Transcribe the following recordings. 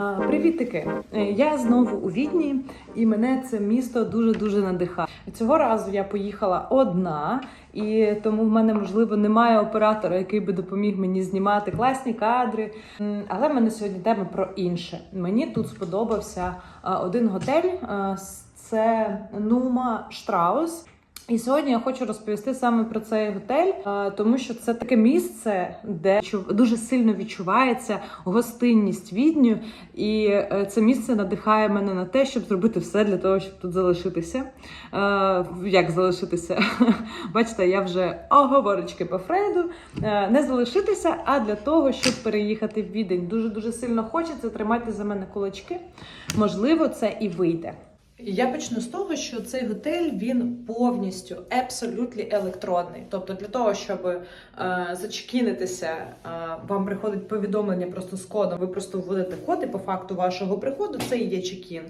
А, Привітики! Е, Я знову у Відні, і мене це місто дуже дуже надихає. Цього разу я поїхала одна, і тому в мене можливо немає оператора, який би допоміг мені знімати класні кадри. Але в мене сьогодні тема про інше. Мені тут сподобався один готель. Це Нума Штраус. І сьогодні я хочу розповісти саме про цей готель, е, тому що це таке місце, де дуже сильно відчувається гостинність відню, і е, це місце надихає мене на те, щоб зробити все для того, щоб тут залишитися. Е, Як залишитися? Бачите, я вже оговорочки по Фрейду. Не залишитися, а для того, щоб переїхати в Відень. Дуже дуже сильно хочеться тримати за мене кулачки. Можливо, це і вийде. Я почну з того, що цей готель він повністю абсолютно електронний. Тобто, для того, щоб е, зачекінитися, е, вам приходить повідомлення просто з кодом. Ви просто вводите код, і по факту вашого приходу це і є чекін.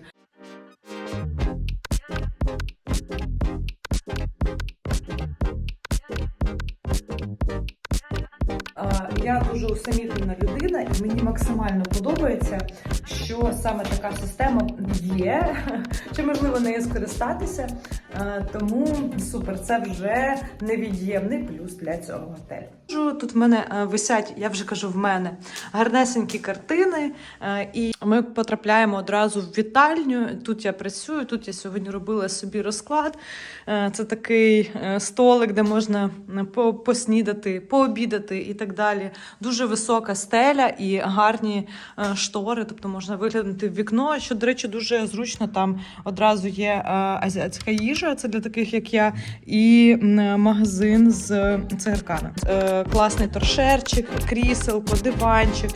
Е, Я дуже усамітнена людина, мені максимально подобається, що саме така система є, чи можливо нею скористатися. Е, Тому супер, це вже невід'ємний плюс для цього готелю. Тут в мене е, висять, я вже кажу, в мене гарнесенькі картини, е, і ми потрапляємо одразу в вітальню. Тут я працюю, тут я сьогодні робила собі розклад. Це такий столик, де можна поснідати, пообідати і так далі. Дуже висока стеля і гарні штори, тобто можна виглянути в вікно. Що, до речі, дуже зручно. Там одразу є азіатська їжа, це для таких, як я, і магазин з цигарками. Е, Класний торшерчик, кріселко, диванчик,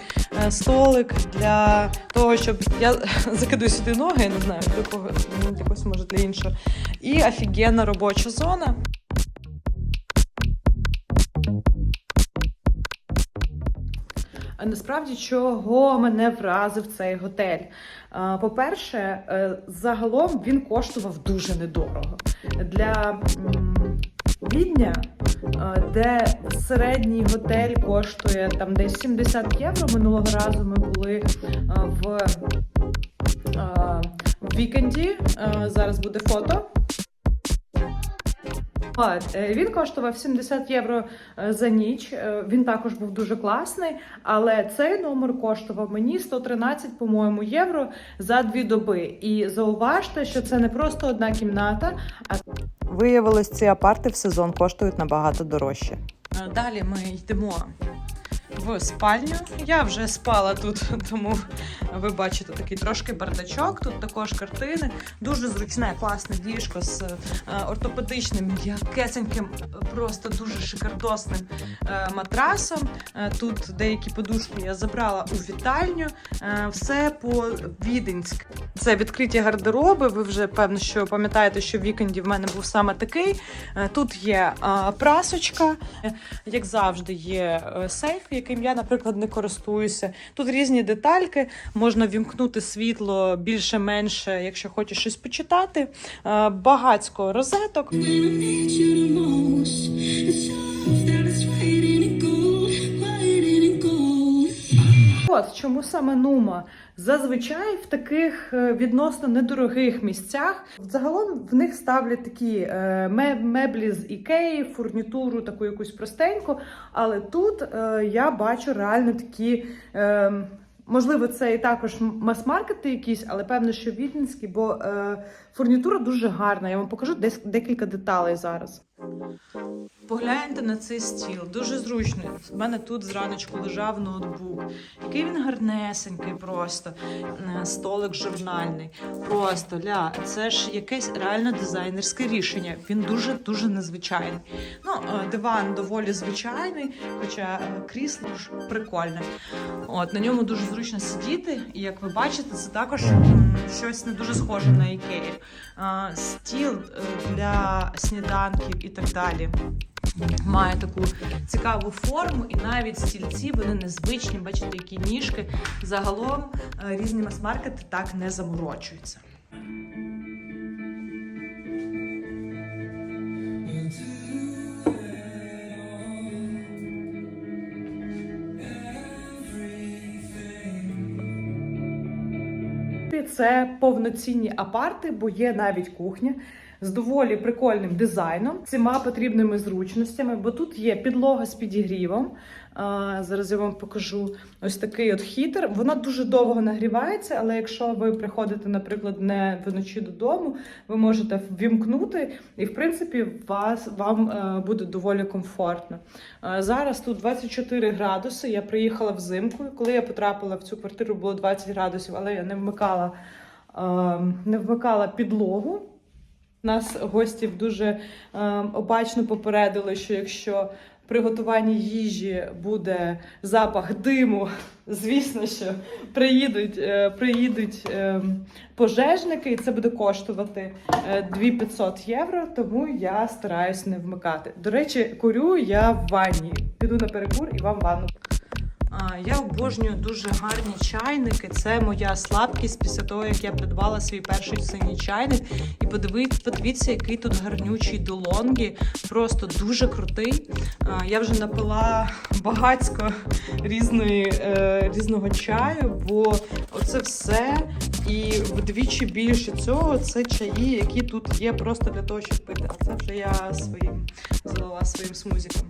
е, столик для того, щоб я закидую сюди ноги, я не знаю, м, для когось може для іншого. І офігенна робоча зона. Насправді, чого мене вразив цей готель? По-перше, е, загалом він коштував дуже недорого. Для Відня, де середній готель коштує там десь 70 євро. Минулого разу ми були в, в вікенді. Зараз буде фото. А, е, Він коштував 70 євро е, за ніч. Е, Він також був дуже класний, але цей номер коштував мені 113, по-моєму, євро за дві доби. І зауважте, що це не просто одна кімната, а Виявилось, ці апарти в сезон коштують набагато дорожче. Далі ми йдемо в спальню. Я вже спала тут, тому ви бачите такий трошки бардачок. Тут також картини. Дуже зручне, класне ліжко з е, ортопедичним, м'якесеньким, просто дуже шикардосним е, матрасом. Е, Тут деякі подушки я забрала у вітальню. Все по віденськ. Це відкриті гардероби. Ви вже певно, що пам'ятаєте, що в вікенді в мене був саме такий. Тут є прасочка, як завжди, є сейф, яким я, наприклад, не користуюся. Тут різні детальки, можна вімкнути світло більше-менше, якщо хочеш щось почитати. Е, Багацько розеток. От чому саме Нума? Зазвичай в таких е, відносно недорогих місцях загалом в них ставлять такі е, меблі з ікеї, фурнітуру, таку якусь простеньку. Але тут е, я бачу реально такі. Е, Можливо, це і також мас-маркети якісь, але певно, що віденські, бо е, фурнітура дуже гарна. Я вам покажу десь декілька деталей зараз. Погляньте на цей стіл, дуже зручний. У мене тут зраночку лежав ноутбук. Який він гарнесенький, просто Е, столик журнальний. Просто ля, це ж якесь реально дизайнерське рішення. Він дуже дуже незвичайний. Ну, е, диван доволі звичайний, хоча е, крісло ж прикольне. От на ньому дуже зручно сидіти, і як ви бачите, це також щось не дуже схоже на ікею. Стіл для сніданків і так далі. Має таку цікаву форму, і навіть стільці вони незвичні. Бачите, які ніжки. Загалом е, різні мас-маркети так не заморочуються. це повноцінні апарти, бо є навіть кухня. З доволі прикольним дизайном, всіма потрібними зручностями, бо тут є підлога з підігрівом. А, зараз я вам покажу ось такий от хітер. Вона дуже довго нагрівається, але якщо ви приходите, наприклад, не вночі додому, ви можете ввімкнути, і в принципі вас вам е, буде доволі комфортно. Зараз тут 24 градуси. Я приїхала взимку. Коли я потрапила в цю квартиру, було 20 градусів, але я не вмикала, е, не вмикала підлогу. Нас гостів дуже е, обачно попередили, що якщо при готуванні їжі буде запах диму, звісно, що приїдуть, е, приїдуть е, пожежники, і це буде коштувати е, 2500 євро, тому я стараюсь не вмикати. До речі, курю я в ванні. Піду на перекур і вам ванну. Я обожнюю дуже гарні чайники. Це моя слабкість після того, як я придбала свій перший синій чайник. І подивіться, який тут гарнючий долонгі. Просто дуже крутий. Я вже напила багатько різної, е, різного чаю, бо оце все і вдвічі більше цього це чаї, які тут є просто для того, щоб пити. А це вже я своїм залила своїм смузиком.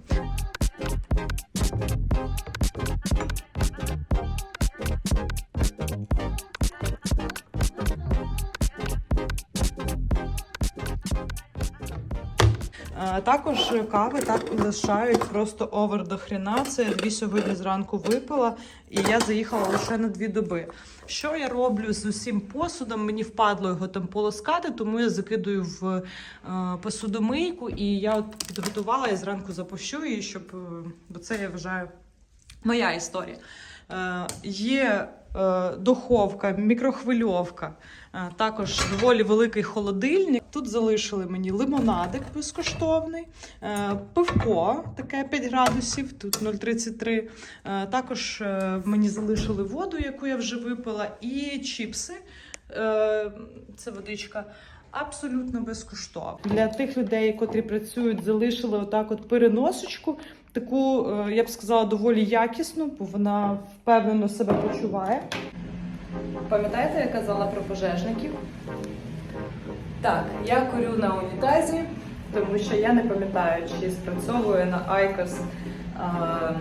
Е, Також кави так лишають просто овер до хрена. Це я дві сьогодні зранку випила, і я заїхала лише на дві доби. Що я роблю з усім посудом? Мені впадло його там полоскати, тому я закидую в е, посудомийку, і я от підготувала і зранку запущу її, щоб е, бо це я вважаю моя історія. Е, є е, духовка, мікрохвильовка, е, також доволі великий холодильник. Тут залишили мені лимонадик безкоштовний, пивко, таке 5 градусів, тут 0,33. Е, також мені залишили воду, яку я вже випила, і чіпси. Це водичка. Абсолютно безкоштовно. Для тих людей, котрі працюють, залишили отак от переносочку, таку, е, я б сказала, доволі якісну, бо вона впевнено себе почуває. Пам'ятаєте, я казала про пожежників? Так, я корю на унітазі, тому що я не пам'ятаю, чи спрацьовує на ICOS е,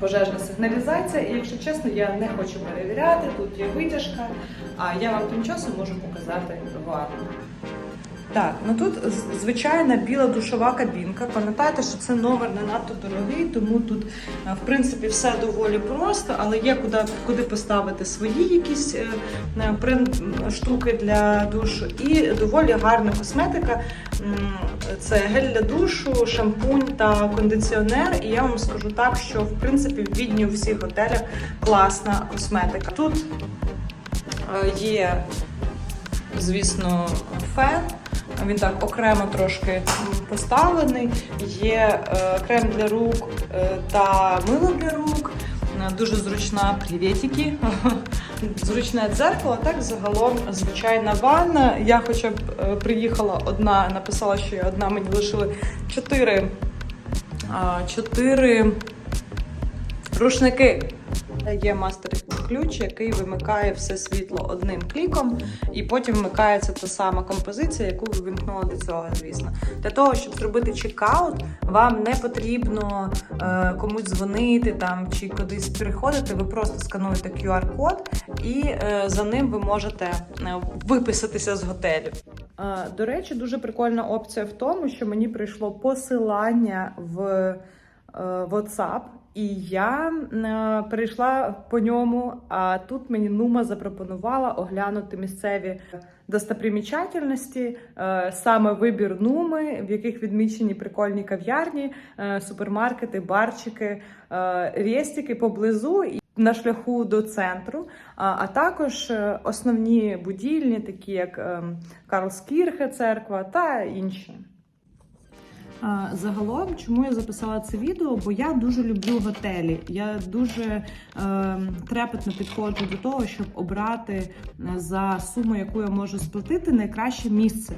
пожежна сигналізація. І якщо чесно, я не хочу перевіряти. Тут є витяжка, а я вам тим часом можу показати ванну. Так, ну тут звичайна біла душова кабінка. Пам'ятайте, що це номер не надто дорогий, тому тут е, в принципі все доволі просто, але є куди, куди поставити свої якісь е, е, штуки для душу. І доволі гарна косметика. Це гель для душу, шампунь та кондиціонер. І я вам скажу так, що в принципі в Відні у всіх готелях класна косметика. Тут є звісно, фен. Він так окремо трошки поставлений. Є е, крем для рук е, та мило для рук. Е, Дуже зручна привітики. Зручне дзеркало, так загалом звичайна ванна. Я хоча б приїхала одна, написала, що я одна, мені лишили чотири, чотири рушники. Є мастер ключ, який вимикає все світло одним кліком, і потім вмикається та сама композиція, яку ви вимкнули до цього, звісно. Для того, щоб зробити чекаут, вам не потрібно е, комусь дзвонити там чи кудись приходити. Ви просто скануєте QR-код, і е, за ним ви можете е, виписатися з готелю. Е, До речі, дуже прикольна опція в тому, що мені прийшло посилання в е, WhatsApp, і я е, перейшла по ньому. А тут мені Нума запропонувала оглянути місцеві достопримічательності, е, саме вибір Нуми, в яких відмічені прикольні кав'ярні, е, супермаркети, барчики, рєстики поблизу. На шляху до центру, а, також основні будівлі, такі як ем, Карлскірхе церква та інші. Загалом, чому я записала це відео? Бо я дуже люблю готелі. Я дуже е, трепетно підходжу до того, щоб обрати е, за суму, яку я можу сплатити, найкраще місце.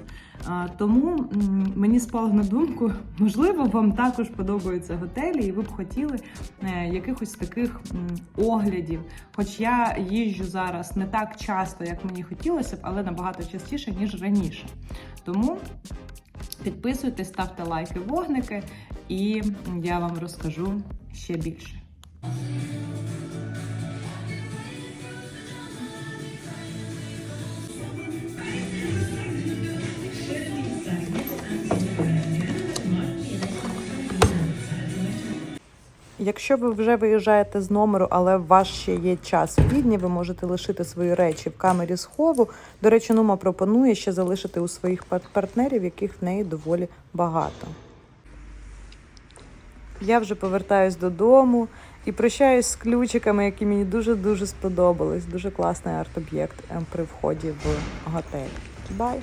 А, тому мені спало на думку, можливо, вам також подобаються готелі, і ви б хотіли е, якихось таких м, оглядів. Хоч я їжджу зараз не так часто, як мені хотілося б, але набагато частіше, ніж раніше. Тому підписуйтесь, ставте лайки, вогники, і я вам розкажу ще більше. Якщо ви вже виїжджаєте з номеру, але у вас ще є час в відні, ви можете лишити свої речі в камері схову. До речі, Нума пропонує ще залишити у своїх партнерів, яких в неї доволі багато. Я вже повертаюсь додому і прощаюсь з ключиками, які мені дуже-дуже сподобались. Дуже класний арт-об'єкт е, при вході в готель. Бай!